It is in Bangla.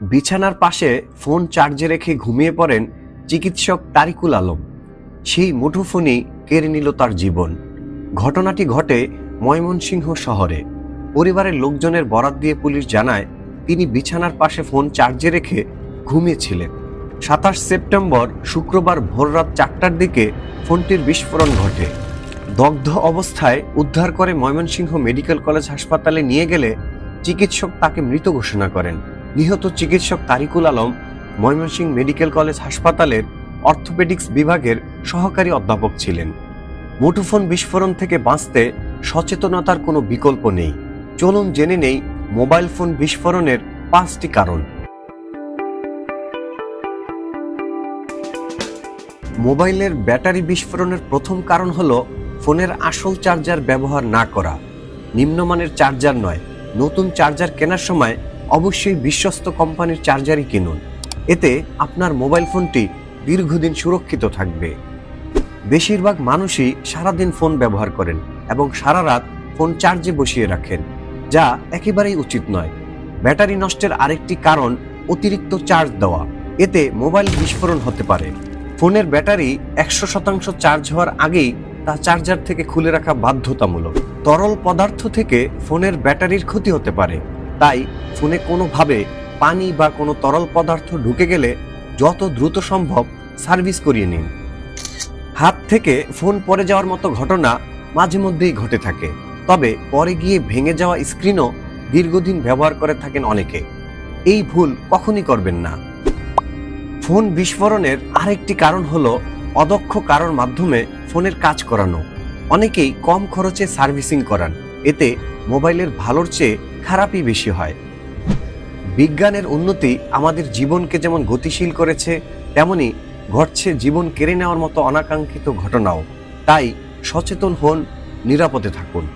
বিছানার পাশে ফোন চার্জে রেখে ঘুমিয়ে পড়েন চিকিৎসক তারিকুল আলম। সেই মুঠোফোনই কেড়ে নিল তার জীবন। ঘটনাটি ঘটে ময়মনসিংহ শহরে। পরিবারের লোকজনের বরাত দিয়ে পুলিশ জানায়, তিনি বিছানার পাশে ফোন চার্জে রেখে ঘুমিয়েছিলেন। সাতাশ সেপ্টেম্বর শুক্রবার ভোররাত চারটার দিকে ফোনটির বিস্ফোরণ ঘটে। দগ্ধ অবস্থায় উদ্ধার করে ময়মনসিংহ মেডিকেল কলেজ হাসপাতালে নিয়ে গেলে চিকিৎসক তাকে মৃত ঘোষণা করেন। নিহত চিকিৎসক তারিকুল আলম ময়মনসিংহ মেডিকেল কলেজ হাসপাতালের অর্থোপেডিক্স বিভাগের সহকারী অধ্যাপক ছিলেন। মুঠোফোন বিস্ফোরণ থেকে বাঁচতে সচেতনতার কোনো বিকল্প নেই। চলুন জেনে নেই মোবাইল ফোন বিস্ফোরণের পাঁচটি কারণ। মোবাইলের ব্যাটারি বিস্ফোরণের প্রথম কারণ হলো ফোনের আসল চার্জার ব্যবহার না করা। নিম্নমানের চার্জার নয়, নতুন চার্জার কেনার সময় অবশ্যই বিশ্বস্ত কোম্পানির চার্জারই কিনুন। এতে আপনার মোবাইল ফোনটি দীর্ঘদিন সুরক্ষিত থাকবে। বেশিরভাগ মানুষই সারাদিন ফোন ব্যবহার করেন এবং সারা রাত ফোন চার্জে বসিয়ে রাখেন, যা একেবারেই উচিত নয়। ব্যাটারি নষ্টের আরেকটি কারণ অতিরিক্ত চার্জ দেওয়া। এতে মোবাইল বিস্ফোরণ হতে পারে। ফোনের ব্যাটারি একশো শতাংশ চার্জ হওয়ার আগেই তা চার্জার থেকে খুলে রাখা বাধ্যতামূলক। তরল পদার্থ থেকে ফোনের ব্যাটারির ক্ষতি হতে পারে। তাই ফোনে কোনোভাবে পানি বা কোনো তরল পদার্থ ঢুকে গেলে যত দ্রুত সম্ভব সার্ভিস করিয়ে নিন। হাত থেকে ফোন পড়ে যাওয়ার মতো ঘটনা মাঝে মধ্যেই ঘটে থাকে। তবে পরে গিয়ে ভেঙে যাওয়া স্ক্রিনও দীর্ঘদিন ব্যবহার করে থাকেন অনেকে। এই ভুল কখনই করবেন না। ফোন বিস্ফোরণের আরেকটি কারণ হলো অদক্ষ কারোর মাধ্যমে ফোনের কাজ করানো। অনেকেই কম খরচে সার্ভিসিং করান। এতে মোবাইলের ভালোর চেয়ে খারাপই বেশি হয়। বিজ্ঞানের উন্নতি আমাদের জীবনকে যেমন গতিশীল করেছে, তেমনি ঘটছে জীবন কেড়ে নেওয়ার মতো অনাকাঙ্ক্ষিত ঘটনাও। তাই সচেতন হন, নিরাপদে থাকুন।